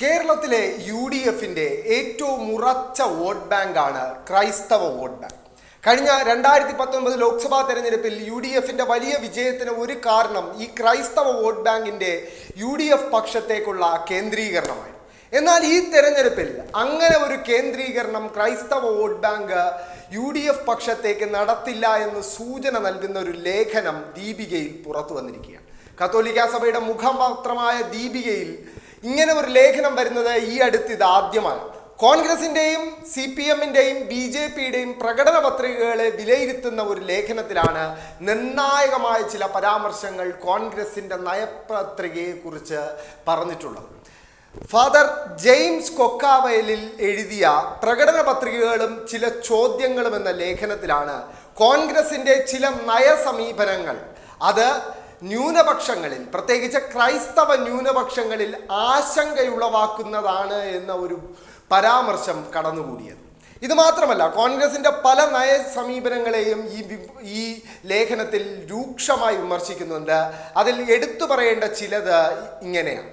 കേരളത്തിലെ U D എഫിന്റെ ഏറ്റവും ഉറച്ച വോട്ട് ബാങ്കാണ് ക്രൈസ്തവ വോട്ട് ബാങ്ക്. കഴിഞ്ഞ രണ്ടായിരത്തി പത്തൊൻപത് ലോക്സഭാ തെരഞ്ഞെടുപ്പിൽ യു ഡി എഫിന്റെ വലിയ വിജയത്തിന് ഒരു കാരണം ഈ ക്രൈസ്തവ വോട്ട് ബാങ്കിന്റെ യു ഡി എഫ് പക്ഷത്തേക്കുള്ള കേന്ദ്രീകരണമായി. എന്നാൽ ഈ തെരഞ്ഞെടുപ്പിൽ അങ്ങനെ ഒരു കേന്ദ്രീകരണം ക്രൈസ്തവ vote bank U D F പക്ഷത്തേക്ക് നടത്തില്ല എന്ന് സൂചന നൽകുന്ന ഒരു ലേഖനം ദീപികയിൽ പുറത്തു വന്നിരിക്കുകയാണ്. കത്തോലിക്കാ സഭയുടെ മുഖപത്രമായ ദീപികയിൽ ഇങ്ങനെ ഒരു ലേഖനം വരുന്നത് ഈ അടുത്ത് ഇത് ആദ്യമാണ്. കോൺഗ്രസിന്റെയും സി പി എമ്മിന്റെയും ബി ജെ പിയുടെയും പ്രകടന പത്രികകളെ വിലയിരുത്തുന്ന ഒരു ലേഖനത്തിലാണ് നിർണായകമായ ചില പരാമർശങ്ങൾ കോൺഗ്രസിന്റെ നയപത്രികയെ കുറിച്ച് പറഞ്ഞിട്ടുള്ളത്. ഫാദർ ജെയിംസ് കൊക്കാവയലിൽ എഴുതിയ പ്രകടന പത്രികകളും ചില ചോദ്യങ്ങളും എന്ന ലേഖനത്തിലാണ് കോൺഗ്രസിന്റെ ചില നയസമീപനങ്ങൾ. അത് ന്യൂനപക്ഷങ്ങളിൽ പ്രത്യേകിച്ച് ക്രൈസ്തവ ന്യൂനപക്ഷങ്ങളിൽ ആശങ്കയുളവാക്കുന്നതാണ് എന്ന ഒരു പരാമർശം കടന്നുകൂടിയത്. ഇത് മാത്രമല്ല കോൺഗ്രസിന്റെ പല നയ സമീപനങ്ങളെയും ഈ ഈ ലേഖനത്തിൽ രൂക്ഷമായി വിമർശിക്കുന്നുണ്ട്. അതിൽ എടുത്തു പറയേണ്ട ചിലത് ഇങ്ങനെയാണ്.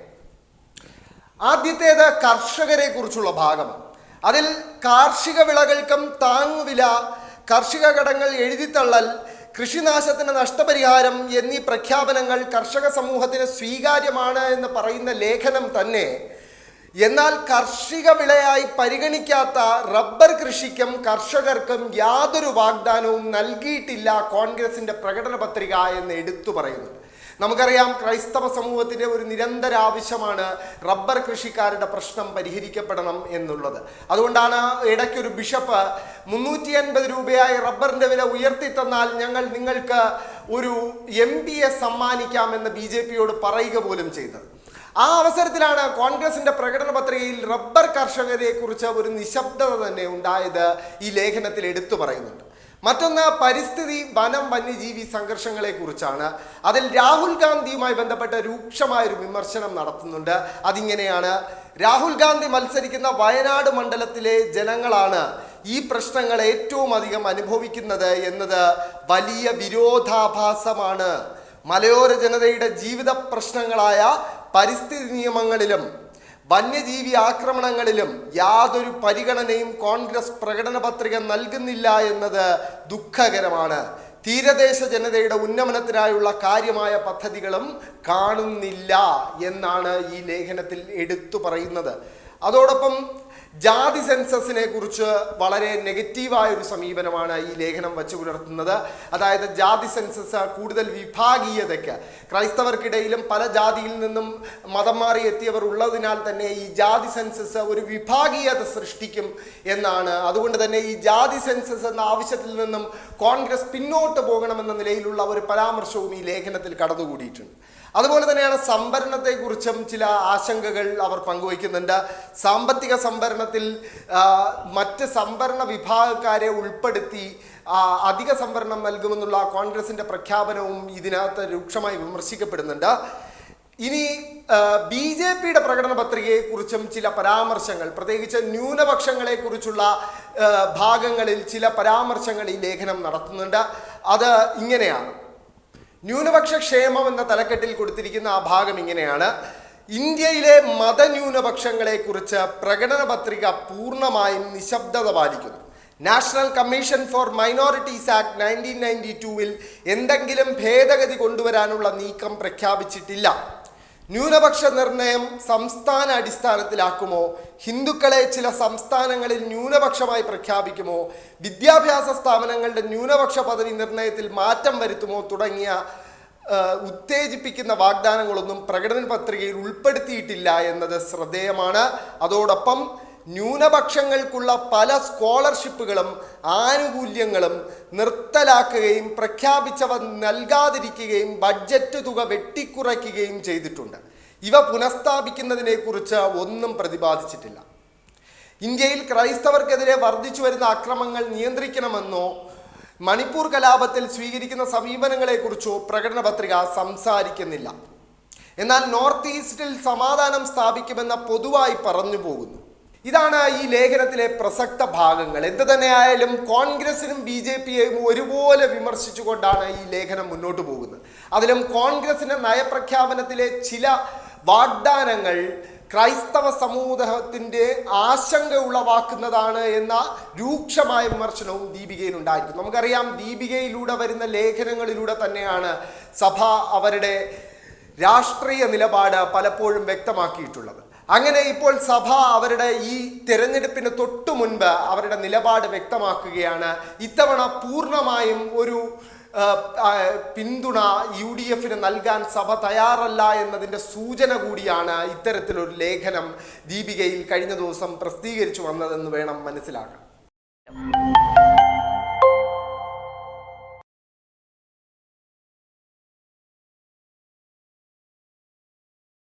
ആദ്യത്തേത് കർഷകരെ കുറിച്ചുള്ള ഭാഗമാണ്. അതിൽ കാർഷിക വിളകൾക്കും താങ്ങുവില കാർഷിക കടങ്ങൾ എഴുതിത്തള്ളൽ കൃഷിനാശത്തിന് നഷ്ടപരിഹാരം എന്നീ പ്രഖ്യാപനങ്ങൾ കർഷക സമൂഹത്തിന് സ്വീകാര്യമാണ് എന്ന് പറയുന്ന ലേഖനം തന്നെ. എന്നാൽ കാർഷിക വിളയായി പരിഗണിക്കാത്ത റബ്ബർ കൃഷിക്കും കർഷകർക്കും യാതൊരു വാഗ്ദാനവും നൽകിയിട്ടില്ല കോൺഗ്രസിന്റെ പ്രകടന പത്രിക എന്ന് എടുത്തു പറയുന്നുണ്ട് നമുക്കറിയാം ക്രൈസ്തവ സമൂഹത്തിന്റെ ഒരു നിരന്തര ആവശ്യമാണ് റബ്ബർ കൃഷിക്കാരുടെ പ്രശ്നം പരിഹരിക്കപ്പെടണം എന്നുള്ളത്. അതുകൊണ്ടാണ് ഇടയ്ക്കൊരു ബിഷപ്പ് മുന്നൂറ്റി അൻപത് രൂപയായി റബ്ബറിന്റെ വില ഉയർത്തി തന്നാൽ ഞങ്ങൾ നിങ്ങൾക്ക് ഒരു എം പി എ സമ്മാനിക്കാമെന്ന് ബി ജെ പിയോട് പറയുക പോലും ചെയ്തത്. ആ അവസരത്തിലാണ് കോൺഗ്രസിന്റെ പ്രകടന പത്രികയിൽ റബ്ബർ കർഷകരെക്കുറിച്ച് ഒരു നിശബ്ദത തന്നെ ഉണ്ടായത് ഈ ലേഖനത്തിൽ എടുത്തു പറയുന്നുണ്ട്. മറ്റൊന്ന് പരിസ്ഥിതി വനം വന്യജീവി സംഘർഷങ്ങളെ കുറിച്ചാണ് അതിൽ രാഹുൽ ഗാന്ധിയുമായി ബന്ധപ്പെട്ട രൂക്ഷമായ ഒരു വിമർശനം നടത്തുന്നുണ്ട്. അതിങ്ങനെയാണ്. രാഹുൽ ഗാന്ധി മത്സരിക്കുന്ന വയനാട് മണ്ഡലത്തിലെ ജനങ്ങളാണ് ഈ പ്രശ്നങ്ങൾ ഏറ്റവും അധികം അനുഭവിക്കുന്നത് എന്നത് വലിയ വിരോധാഭാസമാണ്. മലയോര ജനതയുടെ ജീവിത പ്രശ്നങ്ങളായ പരിസ്ഥിതി നിയമങ്ങളിലും വന്യജീവി ആക്രമണങ്ങളിലും യാതൊരു പരിഗണനയും കോൺഗ്രസ് പ്രകടന പത്രിക നൽകുന്നില്ല എന്നത് ദുഃഖകരമാണ്. തീരദേശ ജനതയുടെ ഉന്നമനത്തിനായുള്ള കാര്യമായ പദ്ധതികളും കാണുന്നില്ല എന്നാണ് ഈ ലേഖനത്തിൽ എടുത്തു പറയുന്നത്. അതോടൊപ്പം ജാതി സെൻസസിനെ കുറിച്ച് വളരെ നെഗറ്റീവായ ഒരു സമീപനമാണ് ഈ ലേഖനം വച്ചു പുലർത്തുന്നത്. അതായത് ജാതി സെൻസസ് കൂടുതൽ വിഭാഗീയതയ്ക്ക്. ക്രൈസ്തവർക്കിടയിലും പല ജാതിയിൽ നിന്നും മതം മാറി എത്തിയവർ ഉള്ളതിനാൽ തന്നെ ഈ ജാതി സെൻസസ് ഒരു വിഭാഗീയത സൃഷ്ടിക്കും എന്നാണ്. അതുകൊണ്ട് തന്നെ ഈ ജാതി സെൻസസ് എന്ന ആവശ്യത്തിൽ നിന്നും കോൺഗ്രസ് പിന്നോട്ട് പോകണമെന്ന നിലയിലുള്ള ഒരു പരാമർശവും ഈ ലേഖനത്തിൽ കടന്നുകൂടിയിട്ടുണ്ട്. അതുപോലെ തന്നെയാണ് സംഭരണത്തെക്കുറിച്ചും ചില ആശങ്കകൾ അവർ പങ്കുവയ്ക്കുന്നുണ്ട്. സാമ്പത്തിക സംഭരണത്തിൽ മറ്റ് സംഭരണ വിഭാഗക്കാരെ ഉൾപ്പെടുത്തി അധിക സംവരണം നൽകുമെന്നുള്ള കോൺഗ്രസിന്റെ പ്രഖ്യാപനവും ഇതിനകത്ത് രൂക്ഷമായി വിമർശിക്കപ്പെടുന്നുണ്ട്. ഇനി ബി ജെ പിയുടെ പ്രകടന പത്രികയെക്കുറിച്ചും ചില പരാമർശങ്ങൾ പ്രത്യേകിച്ച് ന്യൂനപക്ഷങ്ങളെക്കുറിച്ചുള്ള ഭാഗങ്ങളിൽ ചില പരാമർശങ്ങൾ ഈ ലേഖനം നടത്തുന്നുണ്ട്. അത് ഇങ്ങനെയാണ്. ന്യൂനപക്ഷ ക്ഷേമം എന്ന തലക്കെട്ടിൽ കൊടുത്തിരിക്കുന്ന ആ ഭാഗം ഇങ്ങനെയാണ്. ഇന്ത്യയിലെ മതന്യൂനപക്ഷങ്ങളെ കുറിച്ച് പ്രകടന പത്രിക പൂർണമായും നിശബ്ദത പാലിക്കുന്നു. National commission for minorities act nineteen ninety ടൂവിൽ എന്തെങ്കിലും ഭേദഗതി കൊണ്ടുവരാനുള്ള നീക്കം പ്രഖ്യാപിച്ചിട്ടില്ല. ന്യൂനപക്ഷ നിർണയം സംസ്ഥാന അടിസ്ഥാനത്തിലാക്കുമോ? ഹിന്ദുക്കളെ ചില സംസ്ഥാനങ്ങളിൽ ന്യൂനപക്ഷമായി പ്രഖ്യാപിക്കുമോ? വിദ്യാഭ്യാസ സ്ഥാപനങ്ങളുടെ ന്യൂനപക്ഷ പദവി നിർണയത്തിൽ മാറ്റം വരുത്തുമോ? തുടങ്ങിയ ഉത്തേജിപ്പിക്കുന്ന വാഗ്ദാനങ്ങളൊന്നും പ്രകടന പത്രികയിൽ ഉൾപ്പെടുത്തിയിട്ടില്ല എന്നത് ശ്രദ്ധേയമാണ്. അതോടൊപ്പം ന്യൂനപക്ഷങ്ങൾക്കുള്ള പല സ്കോളർഷിപ്പുകളും ആനുകൂല്യങ്ങളും നിർത്തലാക്കുകയും പ്രഖ്യാപിച്ചവ നൽകാതിരിക്കുകയും ബഡ്ജറ്റ് തുക വെട്ടിക്കുറയ്ക്കുകയും ചെയ്തിട്ടുണ്ട്. ഇവ പുനഃസ്ഥാപിക്കുന്നതിനെ കുറിച്ച് ഒന്നും പ്രതിപാദിച്ചിട്ടില്ല. ഇന്ത്യയിൽ ക്രൈസ്തവർക്കെതിരെ വർദ്ധിച്ചു വരുന്ന അക്രമങ്ങൾ നിയന്ത്രിക്കണമെന്നോ മണിപ്പൂർ കലാപത്തിൽ സ്വീകരിക്കുന്ന സമീപനങ്ങളെക്കുറിച്ചോ പ്രകടന പത്രിക സംസാരിക്കുന്നില്ല. എന്നാൽ നോർത്ത് ഈസ്റ്റിൽ സമാധാനം സ്ഥാപിക്കുമെന്ന പൊതുവായി പറഞ്ഞു പോകുന്നു. ഇതാണ് ഈ ലേഖനത്തിലെ പ്രസക്ത ഭാഗങ്ങൾ. എന്ത് തന്നെയായാലും കോൺഗ്രസിനും ബി ജെ പിയെയും ഒരുപോലെ വിമർശിച്ചുകൊണ്ടാണ് ഈ ലേഖനം മുന്നോട്ട് പോകുന്നത്. അതിലും കോൺഗ്രസിന്റെ നയപ്രഖ്യാപനത്തിലെ ചില വാഗ്ദാനങ്ങൾ ക്രൈസ്തവ സമൂഹത്തിന്റെ ആശങ്ക ഉളവാക്കുന്നതാണ് എന്ന രൂക്ഷമായ വിമർശനവും ദീപികയിൽ ഉണ്ടായിരുന്നു നമുക്കറിയാം ദീപികയിലൂടെ വരുന്ന ലേഖനങ്ങളിലൂടെ തന്നെയാണ് സഭ അവരുടെ രാഷ്ട്രീയ നിലപാട് പലപ്പോഴും വ്യക്തമാക്കിയിട്ടുള്ളത്. അങ്ങനെ ഇപ്പോൾ സഭ അവരുടെ ഈ തെരഞ്ഞെടുപ്പിന് തൊട്ടു മുൻപ് അവരുടെ നിലപാട് വ്യക്തമാക്കുകയാണ്. ഇത്തവണ പൂർണമായും ഒരു പിന്തുണ യു ഡി എഫിന് നൽകാൻ സഭ തയ്യാറല്ല എന്നതിന്റെ സൂചന കൂടിയാണ് ഇത്തരത്തിലൊരു ലേഖനം ദീപികയിൽ കഴിഞ്ഞ ദിവസം പ്രസിദ്ധീകരിച്ചു വന്നതെന്ന് വേണം മനസ്സിലാക്കാൻ.